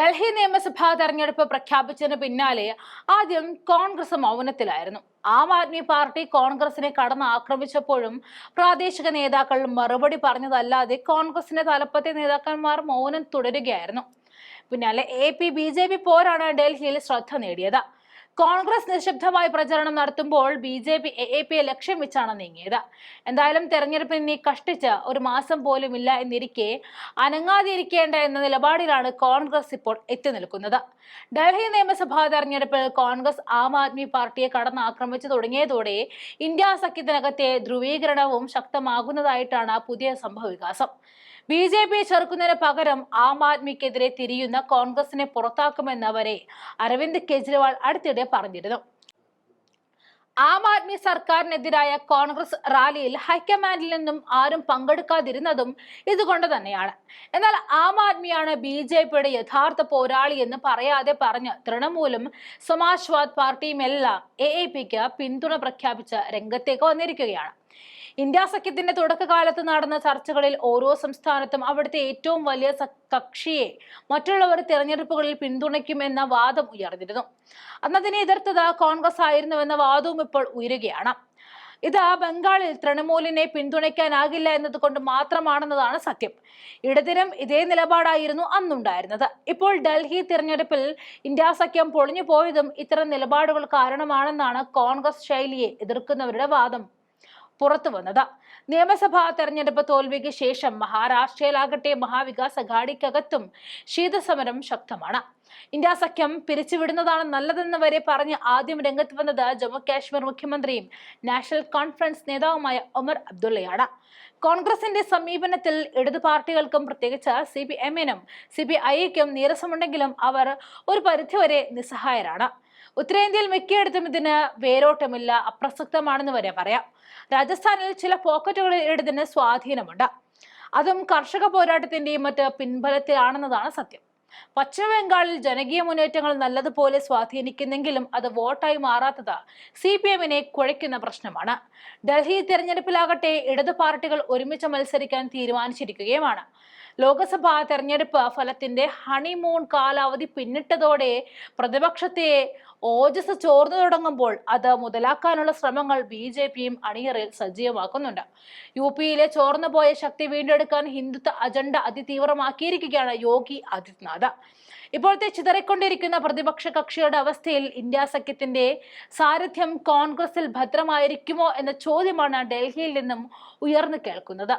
ഡൽഹി നിയമസഭാ തെരഞ്ഞെടുപ്പ് പ്രഖ്യാപിച്ചതിന് പിന്നാലെ ആദ്യം കോൺഗ്രസ് മൗനത്തിലായിരുന്നു. ആം ആദ്മി പാർട്ടി കോൺഗ്രസിനെ കടന്ന് ആക്രമിച്ചപ്പോഴും പ്രാദേശിക നേതാക്കൾ മറുപടി പറഞ്ഞതല്ലാതെ കോൺഗ്രസിന്റെ തലപ്പത്തെ നേതാക്കന്മാർ മൗനം തുടരുകയായിരുന്നു. പിന്നാലെ A P B J P പോരാണ് ഡൽഹിയിൽ ശ്രദ്ധ നേടിയത്. കോൺഗ്രസ് നിശബ്ദമായി പ്രചരണം നടത്തുമ്പോൾ B J P A A പിയെ ലക്ഷ്യം വെച്ചാണ് നീങ്ങിയത്. എന്തായാലും തെരഞ്ഞെടുപ്പിന് നീ കഷ്ടിച്ച് ഒരു മാസം പോലും ഇല്ല എന്നിരിക്കെ അനങ്ങാതിരിക്കേണ്ട എന്ന നിലപാടിലാണ് കോൺഗ്രസ് ഇപ്പോൾ എത്തി നിൽക്കുന്നത്. ഡൽഹി നിയമസഭാ തെരഞ്ഞെടുപ്പിൽ കോൺഗ്രസ് ആം ആദ്മി പാർട്ടിയെ കടന്നാക്രമിച്ചു തുടങ്ങിയതോടെ ഇന്ത്യ സഖ്യത്തിനകത്തെ ധ്രുവീകരണവും ശക്തമാകുന്നതായിട്ടാണ് പുതിയ സംഭവവികാസം. ബി ജെ പി ചെറുക്കുന്നതിന് പകരം ആം ആദ്മിക്കെതിരെ തിരിയുന്ന കോൺഗ്രസിനെ പുറത്താക്കുമെന്നവരെ അരവിന്ദ് കെജ്രിവാൾ അടുത്തിടെ പറഞ്ഞിരുന്നു. ആം ആദ്മി സർക്കാരിനെതിരായ കോൺഗ്രസ് റാലിയിൽ ഹൈക്കമാൻഡിൽ നിന്നും ആരും പങ്കെടുക്കാതിരുന്നതും ഇതുകൊണ്ട് തന്നെയാണ്. എന്നാൽ ആം ആദ്മിയാണ് ബി ജെ പിയുടെ യഥാർത്ഥ പോരാളി എന്ന് പറയാതെ പറഞ്ഞ് തൃണമൂലും സമാജ്വാദ് പാർട്ടിയും എല്ലാം എ എ പിക്ക് പിന്തുണ പ്രഖ്യാപിച്ച് രംഗത്തേക്ക് വന്നിരിക്കുകയാണ്. ഇന്ത്യ സഖ്യത്തിന്റെ തുടക്കകാലത്ത് നടന്ന ചർച്ചകളിൽ ഓരോ സംസ്ഥാനത്തും അവിടുത്തെ ഏറ്റവും വലിയ കക്ഷിയെ മറ്റുള്ളവർ തിരഞ്ഞെടുപ്പുകളിൽ പിന്തുണയ്ക്കും എന്ന വാദം ഉയർന്നിരുന്നു. അന്നതിനെ എതിർത്തത് കോൺഗ്രസ് ആയിരുന്നുവെന്ന വാദവും ഇപ്പോൾ ഉയരുകയാണ്. ഇത് ബംഗാളിൽ തൃണമൂലിനെ പിന്തുണയ്ക്കാനാകില്ല എന്നതുകൊണ്ട് മാത്രമാണെന്നതാണ് സത്യം. ഇടതിനും ഇതേ നിലപാടായിരുന്നു അന്നുണ്ടായിരുന്നത്. ഇപ്പോൾ ഡൽഹി തിരഞ്ഞെടുപ്പിൽ ഇന്ത്യ സഖ്യം പൊളിഞ്ഞു പോയതും ഇത്തരം നിലപാടുകൾ കാരണമാണെന്നാണ് കോൺഗ്രസ് ശൈലിയെ എതിർക്കുന്നവരുടെ വാദം. പുറത്തു വന്നത്. നിയമസഭാ തെരഞ്ഞെടുപ്പ് തോൽവിക്ക് ശേഷം മഹാരാഷ്ട്രയിലാകട്ടെ മഹാവികാസ് അഘാടിക്കകത്തും ശീതസമരം ശക്തമാണ്. ഇന്ത്യ സഖ്യം പിരിച്ചുവിടുന്നതാണ് നല്ലതെന്ന് വരെ പറഞ്ഞ് ആദ്യം രംഗത്ത് വന്നത് ജമ്മു കാശ്മീർ മുഖ്യമന്ത്രിയും നാഷണൽ കോൺഫറൻസ് നേതാവുമായ ഒമർ അബ്ദുള്ളയാണ്. കോൺഗ്രസിന്റെ സമീപനത്തിൽ ഇടതു പാർട്ടികൾക്കും പ്രത്യേകിച്ച് സി പി എമ്മിനും സി പി ഐക്കും നീരസമുണ്ടെങ്കിലും അവർ ഒരു പരിധിവരെ നിസ്സഹായരാണ്. ഉത്തരേന്ത്യയിൽ മിക്കയിടത്തും ഇതിന് വേരോട്ടമില്ല അപ്രസക്തമാണെന്ന് വരെ പറയാം. രാജസ്ഥാനിൽ ചില പോക്കറ്റുകളിൽ ഇടതിന് സ്വാധീനമുണ്ട്. അതും കർഷക പോരാട്ടത്തിന്റെയും മറ്റ് പിൻബലത്തിലാണെന്നതാണ് സത്യം. പശ്ചിമ ബംഗാളിൽ ജനകീയ മുന്നേറ്റങ്ങൾ നല്ലതുപോലെ സ്വാധീനിക്കുന്നെങ്കിലും അത് വോട്ടായി മാറാത്തത് സി പി എമ്മിനെ കുഴയ്ക്കുന്ന പ്രശ്നമാണ്. ഡൽഹി തിരഞ്ഞെടുപ്പിലാകട്ടെ ഇടതു പാർട്ടികൾ ഒരുമിച്ച് മത്സരിക്കാൻ തീരുമാനിച്ചിരിക്കുകയുമാണ്. ലോക്സഭാ തെരഞ്ഞെടുപ്പ് ഫലത്തിന്റെ ഹണിമൂൺ കാലാവധി പിന്നിട്ടതോടെ പ്രതിപക്ഷത്തെ ഓജസ് ചോർന്നു തുടങ്ങുമ്പോൾ അത് മുതലാക്കാനുള്ള ശ്രമങ്ങൾ ബി ജെ പിയും അണിയറയിൽ സജീവമാക്കുന്നുണ്ട്. യു പിയിലെ ചോർന്നുപോയ ശക്തി വീണ്ടെടുക്കാൻ ഹിന്ദുത്വ അജണ്ട അതിതീവ്രമാക്കിയിരിക്കുകയാണ് യോഗി ആദിത്യനാഥ്. ഇപ്പോഴത്തെ ചിതറിക്കൊണ്ടിരിക്കുന്ന പ്രതിപക്ഷ കക്ഷിയുടെ അവസ്ഥയിൽ ഇന്ത്യ സഖ്യത്തിന്റെ സാരഥ്യം കോൺഗ്രസിൽ ഭദ്രമായിരിക്കുമോ എന്ന ചോദ്യമാണ് ഡൽഹിയിൽ നിന്നും ഉയർന്നു കേൾക്കുന്നത്.